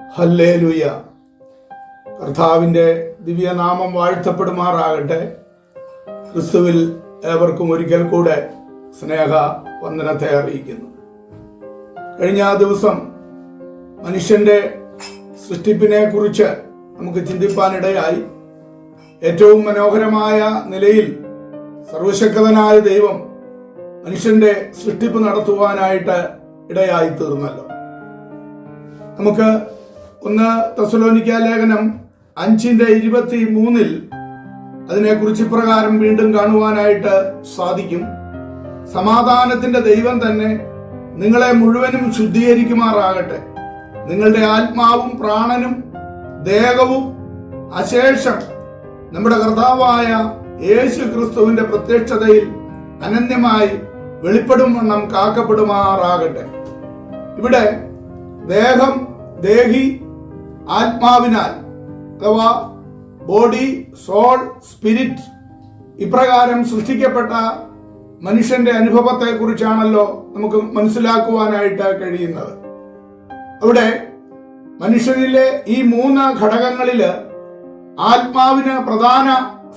Hallelujah കർത്താവിന്റെ ദിവ്യനാമം വാഴ്ത്തപ്പെടുമാറാകട്ടെ. ക്രിസ്തുവിൽ ഏവർക്കും ഒരിക്കൽ കൂടെ സ്നേഹ വന്ദനത്തെ അറിയിക്കുന്നു. കഴിഞ്ഞ ദിവസം മനുഷ്യന്റെ സൃഷ്ടിപ്പിനെ കുറിച്ച് നമുക്ക് ചിന്തിപ്പാനിടയായി. ഏറ്റവും മനോഹരമായ നിലയിൽ സർവശക്തനായ ദൈവം മനുഷ്യന്റെ സൃഷ്ടിപ്പ് നടത്തുവാനായിട്ട് ഇടയായി തീർന്നല്ലോ നമുക്ക് ഒന്ന് തസലോനിക്ക ലേഖനം അഞ്ചിന്റെ ഇരുപത്തി മൂന്നിൽ അതിനെക്കുറിച്ച് ഇപ്രകാരം വീണ്ടും കാണുവാനായിട്ട് സാധിക്കും. സമാധാനത്തിന്റെ ദൈവം തന്നെ നിങ്ങളെ മുഴുവനും ശുദ്ധീകരിക്കുമാറാകട്ടെ. നിങ്ങളുടെ ആത്മാവും പ്രാണനും ദേഹവും അശേഷം നമ്മുടെ കർത്താവായ യേശു ക്രിസ്തുവിന്റെ പ്രത്യക്ഷതയിൽ അനന്യമായി വെളിപ്പെടും വണ്ണം കാക്കപ്പെടുമാറാകട്ടെ. ഇവിടെ ദേഹം ദേഹി ആത്മാവിനാൽ അഥവാ ബോഡി സോൾ സ്പിരിറ്റ് ഇപ്രകാരം സൃഷ്ടിക്കപ്പെട്ട മനുഷ്യന്റെ അനുഭവത്തെ കുറിച്ചാണല്ലോ നമുക്ക് മനസ്സിലാക്കുവാനായിട്ട് കഴിയുന്നത്. അവിടെ മനുഷ്യനിലെ ഈ മൂന്ന് ഘടകങ്ങളിൽ ആത്മാവിന് പ്രധാന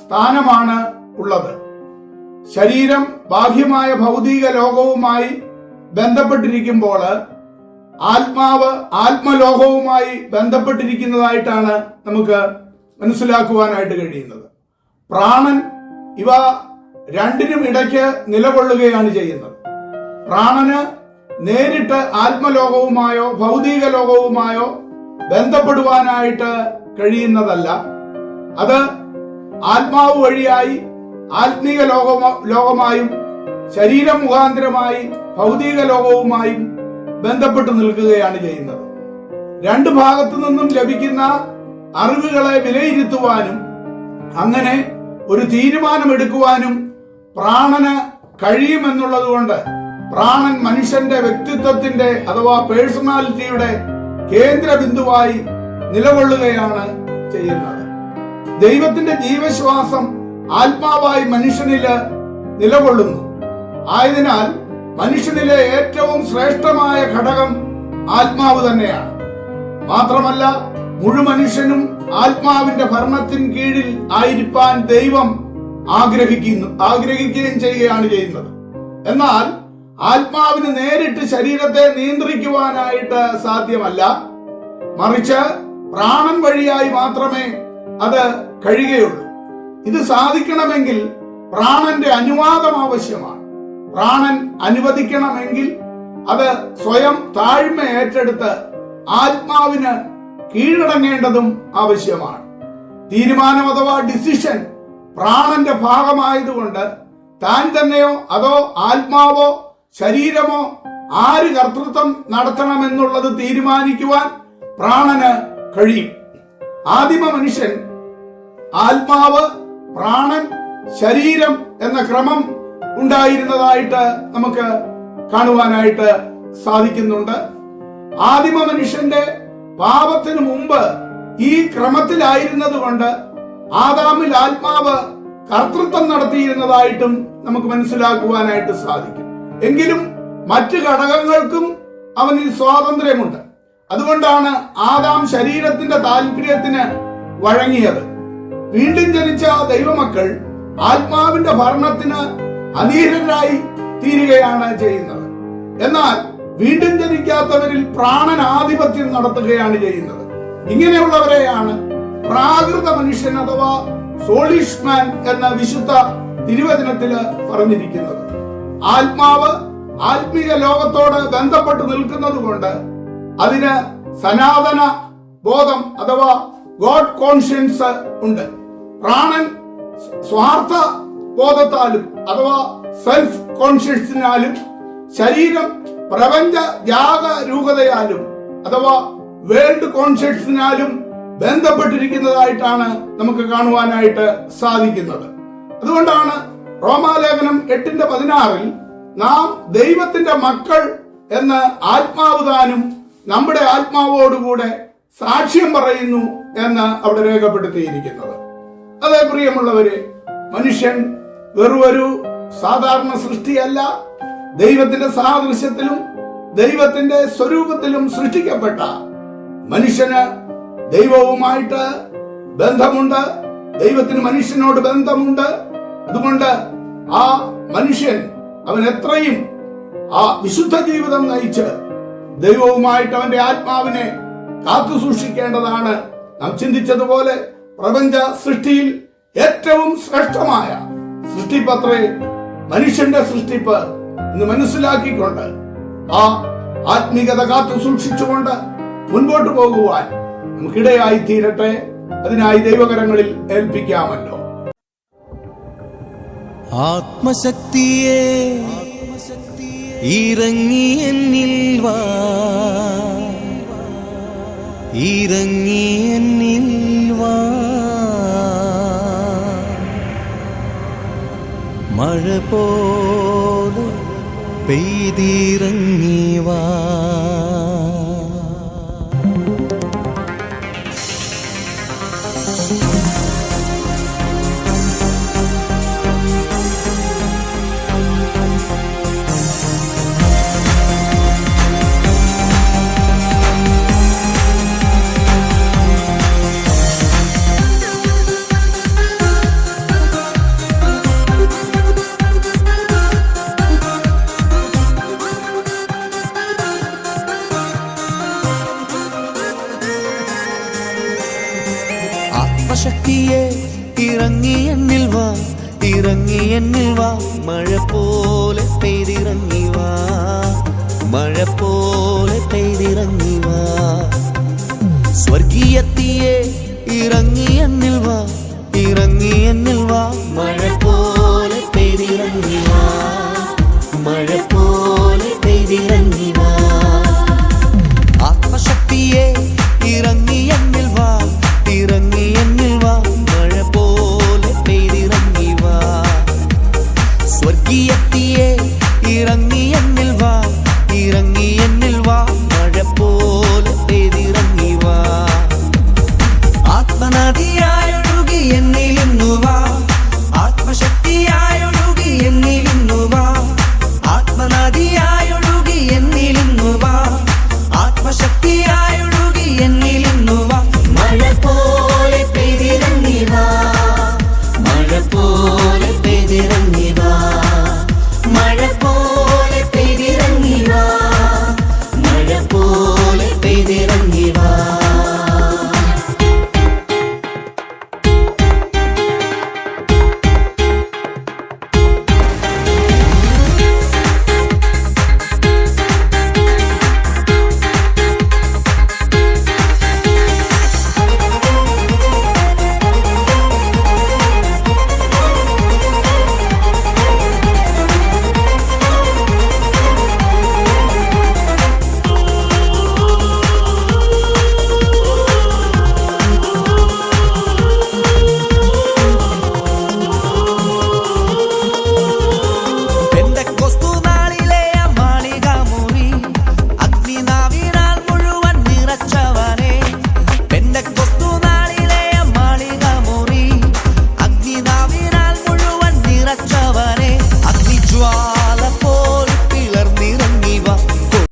സ്ഥാനമാണ് ഉള്ളത്. ശരീരം ബാഹ്യമായ ഭൗതിക ലോകവുമായി ബന്ധപ്പെട്ടിരിക്കുമ്പോൾ ആത്മാവ് ആത്മലോകവുമായി ബന്ധപ്പെട്ടിരിക്കുന്നതായിട്ടാണ് നമുക്ക് മനസ്സിലാക്കുവാനായിട്ട് കഴിയുന്നത്. പ്രാണൻ ഇവ രണ്ടിനും ഇടയ്ക്ക് നിലകൊള്ളുകയാണ് ചെയ്യുന്നത്. പ്രാണന് നേരിട്ട് ആത്മലോകവുമായോ ഭൗതിക ലോകവുമായോ ബന്ധപ്പെടുവാനായിട്ട് കഴിയുന്നതല്ല. അത് ആത്മാവ് വഴിയായി ആത്മീക ലോക ലോകമായും ശരീരം മുഖാന്തരമായി ഭൗതിക ലോകവുമായും ബന്ധപ്പെട്ട് നിൽക്കുകയാണ് ചെയ്യുന്നത്. രണ്ട് ഭാഗത്തു നിന്നും ലഭിക്കുന്ന അറിവുകളെ വിലയിരുത്തുവാനും അങ്ങനെ ഒരു തീരുമാനമെടുക്കുവാനും പ്രാണന് കഴിയുമെന്നുള്ളത് കൊണ്ട് പ്രാണൻ മനുഷ്യന്റെ വ്യക്തിത്വത്തിന്റെ അഥവാ പേഴ്സണാലിറ്റിയുടെ കേന്ദ്ര ബിന്ദുവായി നിലകൊള്ളുകയാണ് ചെയ്യുന്നത്. ദൈവത്തിന്റെ ജീവശ്വാസം ആത്മാവായി മനുഷ്യനിൽ നിലകൊള്ളുന്നു. ആയതിനാൽ മനുഷ്യനിലെ ഏറ്റവും ശ്രേഷ്ഠമായ ഘടകം ആത്മാവ് തന്നെയാണ്. മാത്രമല്ല മുഴുമനുഷ്യനും ആത്മാവിന്റെ ഭരണത്തിന് കീഴിൽ ആയിരിക്കാൻ ദൈവം ആഗ്രഹിക്കുന്നു ആഗ്രഹിക്കുകയും ചെയ്യുകയാണ് ചെയ്യുന്നത്. എന്നാൽ ആത്മാവിന് നേരിട്ട് ശരീരത്തെ നിയന്ത്രിക്കുവാനായിട്ട് സാധ്യമല്ല. മറിച്ച് പ്രാണൻ വഴിയായി മാത്രമേ അത് കഴിയുകയുള്ളൂ. ഇത് സാധിക്കണമെങ്കിൽ പ്രാണന്റെ അനുവാദം ആവശ്യമാണ്. പ്രാണൻ അനുവദിക്കണമെങ്കിൽ അത് സ്വയം താഴ്മ ഏറ്റെടുത്ത് ആത്മാവിന് കീഴടങ്ങേണ്ടതും ആവശ്യമാണ്. തീരുമാനം അഥവാ ഡിസിഷൻ പ്രാണന്റെ ഭാഗമായതുകൊണ്ട് താൻ തന്നെയോ അതോ ആത്മാവോ ശരീരമോ ആര് കർത്തൃത്വം നടത്തണമെന്നുള്ളത് തീരുമാനിക്കുവാൻ പ്രാണന് കഴിയും. ആദിമ മനുഷ്യൻ ആത്മാവ് പ്രാണൻ ശരീരം എന്ന ക്രമം ഉണ്ടായിരുന്നതായിട്ട് നമുക്ക് കാണുവാനായിട്ട് സാധിക്കുന്നുണ്ട്. ആദിമ മനുഷ്യന്റെ പാപത്തിന് മുമ്പ് ഈ ക്രമത്തിലായിരുന്നത് കൊണ്ട് ആദാമിൽ ആത്മാവ് കർത്തൃത്വം നടത്തിയിരുന്നതായിട്ടും നമുക്ക് മനസ്സിലാക്കുവാനായിട്ട് സാധിക്കും. എങ്കിലും മറ്റു ഘടകങ്ങൾക്കും അവനിൽ സ്വാതന്ത്ര്യമുണ്ട്. അതുകൊണ്ടാണ് ആദാം ശരീരത്തിന്റെ താല്പര്യത്തിന് വഴങ്ങിയത്. വീണ്ടും ജനിച്ച ദൈവമക്കൾ ആത്മാവിന്റെ ഭരണത്തിന് അധീരരായി തീരുകയാണ് ചെയ്യുന്നത്. എന്നാൽ വീണ്ടും ജനിക്കാത്തവരിൽ പ്രാണൻ ആധിപത്യം നടത്തുകയാണ് ചെയ്യുന്നത്. ഇങ്ങനെയുള്ളവരെയാണ് പ്രാകൃത മനുഷ്യൻ അഥവാ സോളിഷ്മാൻ എന്ന വിശുദ്ധ തിരുവചനത്തിൽ പറഞ്ഞിരിക്കുന്നത്. ആത്മാവ് ആത്മീയ ലോകത്തോട് ബന്ധപ്പെട്ട് നിൽക്കുന്നത് കൊണ്ട് അതിന് സനാതന ബോധം അഥവാ ഗോഡ് കോൺഷ്യൻസ് ഉണ്ട്. പ്രാണൻ സ്വാർത്ഥ ബോധത്താലും അഥവാ സെൽഫ് കോൺഷ്യസിനാലും ശരീരം പ്രപഞ്ച ജാഗരൂകതയാലും അഥവാ വേൾഡ് കോൺഷ്യസിനാലും ബന്ധപ്പെട്ടിരിക്കുന്നതായിട്ടാണ് നമുക്ക് കാണുവാനായിട്ട് സാധിക്കുന്നത്. അതുകൊണ്ടാണ് റോമാലേഖനം എട്ടിന്റെ പതിനാറിൽ നാം ദൈവത്തിന്റെ മക്കൾ എന്ന് ആത്മാവ് താനും നമ്മുടെ ആത്മാവോടുകൂടെ സാക്ഷ്യം പറയുന്നു എന്ന് അവിടെ രേഖപ്പെടുത്തിയിരിക്കുന്നത്. അതേ പ്രിയമുള്ളവര് മനുഷ്യൻ വെറുമൊരു സാധാരണ സൃഷ്ടിയല്ല. ദൈവത്തിന്റെ സാദൃശ്യത്തിലും ദൈവത്തിന്റെ സ്വരൂപത്തിലും സൃഷ്ടിക്കപ്പെട്ട മനുഷ്യന് ദൈവവുമായിട്ട് ബന്ധമുണ്ട്. ദൈവത്തിന് മനുഷ്യനോട് ബന്ധമുണ്ട്. അതുകൊണ്ട് ആ മനുഷ്യൻ അവൻ എത്രയും ആ വിശുദ്ധ ജീവിതം നയിച്ച് ദൈവവുമായിട്ട് അവന്റെ ആത്മാവിനെ കാത്തു സൂക്ഷിക്കേണ്ടതാണ്. നാം ചിന്തിച്ചതുപോലെ പ്രപഞ്ച സൃഷ്ടിയിൽ ഏറ്റവും ശ്രേഷ്ഠമായ സൃഷ്ടിപ്പത്രേ മനുഷ്യന്റെ സൃഷ്ടിപ്പ് എന്ന് മനസ്സിലാക്കിക്കൊണ്ട് ആ ആത്മീകത കാത്തു സൂക്ഷിച്ചുകൊണ്ട് മുൻപോട്ട് പോകുവാൻ നമുക്കിടയായി തീരട്ടെ. അതിനായി ദൈവകരങ്ങളിൽ ഏൽപ്പിക്കാമല്ലോ. ആത്മശക്തിയെ ഇറങ്ങി എന്നിൽ വാ. ഇറങ്ങി എന്നിൽ വാ. മഴ പോലെ പെയ്തിറങ്ങി ശക്തിയെ ഇറങ്ങി എന്നിൽ വാ ഇറങ്ങി എന്നിൽ വാ. മഴ പോലെ പെയ്തിറങ്ങി വാ മഴ പോലെ പെയ്തിറങ്ങി വാ. സ്വർഗീയത്തിയെ ഇറങ്ങി എന്നിൽ വാ ഇറങ്ങി എന്നിൽ വാ. മഴ